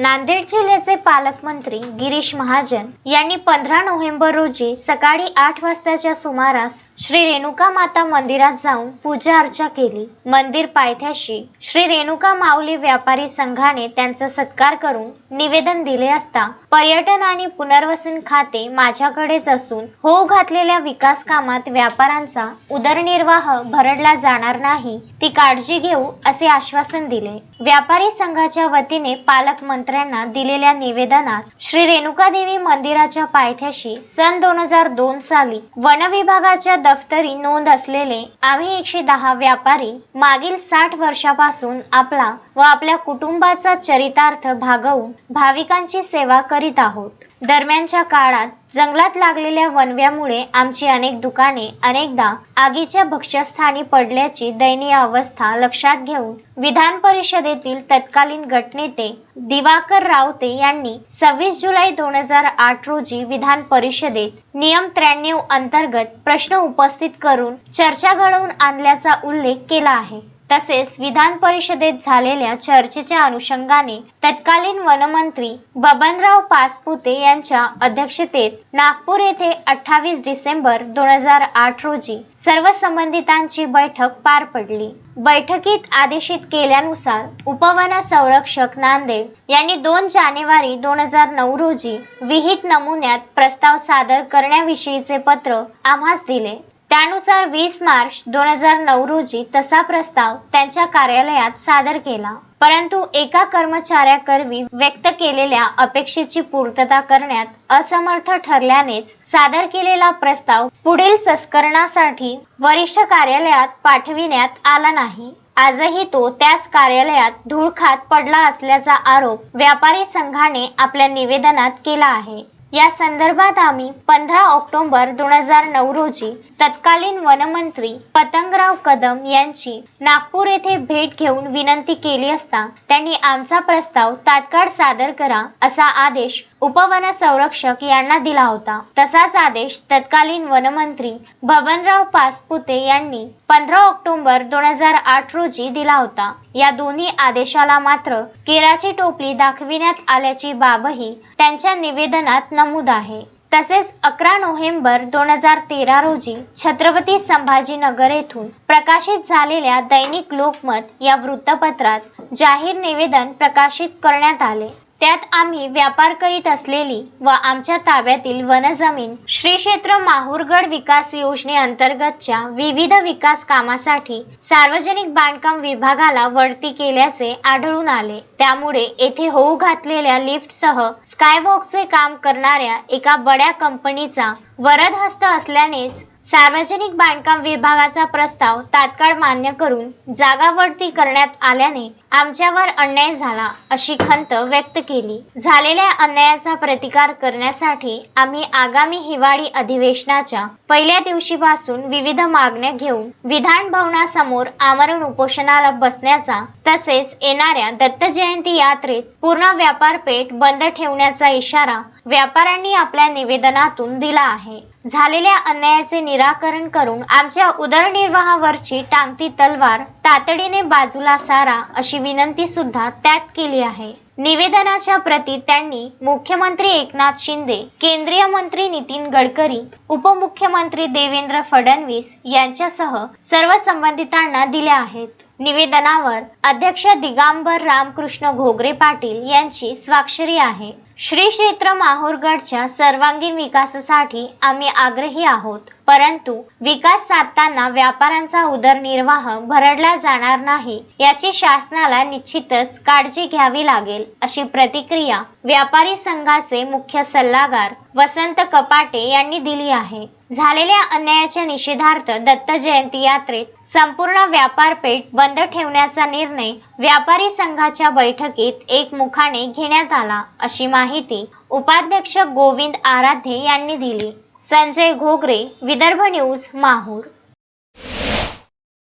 नांदेड जिल्ह्याचे पालकमंत्री गिरीश महाजन यांनी पंधरा नोव्हेंबर रोजी सकाळी आठ वाजताच्या सुमारास श्री रेणुका माता मंदिरात जाऊन पूजा अर्चा केली. मंदिर पायथ्याशी श्री रेणुका माऊली व्यापारी संघाने त्यांचा सत्कार करून निवेदन दिले असता पर्यटन आणि पुनर्वसन खाते माझ्याकडेच असून होऊ घातलेल्या विकास कामात व्यापाऱ्यांचा उदरनिर्वाह भरडला जाणार नाही. ती काळजी घेऊ असे आश्वासन दिले. व्यापारी संघाच्या वतीने पालकमंत्री मंत्र्यांना दिलेल्या निवेदनात श्री रेणुका देवी मंदिराच्या पायथ्याशी सन दोन हजार दोन साली वन विभागाच्या दफ्तरी नोंद असलेले आम्ही एकशे दहा व्यापारी मागील साठ वर्षापासून आपला व आपल्या कुटुंबाचा चरितार्थ भागवून भाविकांची सेवा करीत आहोत. दरम्यानच्या काळात जंगलात लागलेल्या वनव्यामुळे आमची अनेक दुकाने अनेकदा आगीच्या भक्ष्यस्थानी पडल्याची दयनीय अवस्था लक्षात घेऊन विधान परिषदेतील तत्कालीन गटनेते दिवाकर रावते यांनी सव्वीस जुलै दोन हजार आठ रोजी विधान परिषदेत नियम त्र्याण्णव अंतर्गत प्रश्न उपस्थित करून चर्चा घडवून आणल्याचा उल्लेख केला आहे. तसेच विधान परिषदेत झालेल्या चर्चेच्या अनुषंगाने तत्कालीन वनमंत्री बबनराव पाचपुते यांच्या अध्यक्षतेत नागपूर येथे अठ्ठावीस डिसेंबर दोन हजार आठ रोजी सर्व संबंधितांची बैठक पार पडली. बैठकीत आदेशित केल्यानुसार उपवन संरक्षक नांदेड यांनी दोन जानेवारी दोन हजार नऊ रोजी विहित नमुन्यात प्रस्ताव सादर करण्याविषयीचे पत्र आम्हास दिले. त्यानुसार वीस मार्च दोन हजार नऊ रोजी तसा प्रस्ताव त्यांच्या कार्यालयात सादर केला. परंतु एका कर्मचाऱ्याकरवी व्यक्त केलेल्या अपेक्षेची पूर्तता करण्यात असमर्थ ठरल्यानेच सादर केलेला प्रस्ताव पुढील संस्करणासाठी वरिष्ठ कार्यालयात पाठविण्यात आला नाही. आजही तो त्याच कार्यालयात धूळ खात पडला असल्याचा आरोप व्यापारी संघाने आपल्या निवेदनात केला आहे. या संदर्भात आम्ही पंधरा ऑक्टोबर दोन हजार नऊ रोजी तत्कालीन वनमंत्री पतंगराव कदम यांची नागपूर येथे भेट घेऊन विनंती केली असता त्यांनी आमचा प्रस्ताव तात्काळ सादर करा असा आदेश उपवन संरक्षक यांना दिला होता. तसाच आदेश तत्कालीन वनमंत्री बबनराव पासपुते यांनी पंधरा ऑक्टोबर दोन हजार आठ रोजी दिला होता. या दोन्ही आदेशाला मात्र केराची टोपली दाखविण्यात आल्याची बाबही त्यांच्या निवेदनात नमूद आहे. तसेच अकरा नोव्हेंबर दोन हजार तेरा रोजी छत्रपती संभाजीनगर येथून प्रकाशित झालेल्या दैनिक लोकमत या वृत्तपत्रात जाहीर निवेदन प्रकाशित करण्यात आले. त्यात आम्ही व्यापार करीत असलेली व आमच्या ताब्यातील वनजमीन श्री क्षेत्र माहूरगड विकास योजनेअंतर्गतच्या विविध विकास कामासाठी सार्वजनिक बांधकाम विभागाला वळती केल्याचे आढळून आले. त्यामुळे येथे होऊ घातलेल्या लिफ्टसह स्कायवॉकचे काम करणाऱ्या एका बड्या कंपनीचा वरद हस्त असल्यानेच सार्वजनिक बांधकाम विभागाचा प्रस्ताव तात्काळ मान्य करून जागा वळती करण्यात आल्याने आमच्यावर अन्याय झाला अशी खंत व्यक्त केली. झालेल्या अन्यायाचा प्रतिकार करण्यासाठी आम्ही आगामी हिवाळी अधिवेशनाच्या पहिल्या दिवशीपासून विविध मागण्या घेऊन विधान भवनासमोर आमरण उपोषणाला बसण्याचा तसेच येणाऱ्या दत्त जयंती यात्रेत पूर्ण व्यापारपेठ बंद ठेवण्याचा इशारा व्यापाऱ्यांनी आपल्या निवेदनातून दिला आहे. झालेल्या अन्यायाचे निराकरण करून आमच्या उदरनिर्वाहावरची टांगती तलवार तातडीने बाजूला सारा अशी विनंती सुद्धा त्यात केली आहे. निवेदनाच्या प्रती त्यांनी मुख्यमंत्री एकनाथ शिंदे केंद्रीय मंत्री नितीन गडकरी उपमुख्यमंत्री देवेंद्र फडणवीस यांच्यासह सर्व संबंधितांना दिल्या आहेत. निवेदनावर अध्यक्ष दिगांबर रामकृष्ण घोगरे पाटील यांची स्वाक्षरी आहे. श्री क्षेत्र माहूरगडच्या सर्वांगीण विकासासाठी आम्ही आग्रही आहोत. परंतु विकास साधताना व्यापाऱ्यांचा उदरनिर्वाह भरडला जाणार नाही याची शासनाला निश्चितच काळजी घ्यावी लागेल अशी प्रतिक्रिया व्यापारी संघाचे मुख्य सल्लागार वसंत कपाटे यांनी दिली आहे. झालेल्या अन्यायाच्या निषेधार्थ दत्त जयंती यात्रेत संपूर्ण व्यापारपेठ बंद ठेवण्याचा निर्णय व्यापारी संघाच्या बैठकीत एकमुखाने घेण्यात आला अशी माहिती उपाध्यक्ष गोविंद आराध्ये यांनी दिली. संजय घोगरे विदर्भ न्यूज माहूर.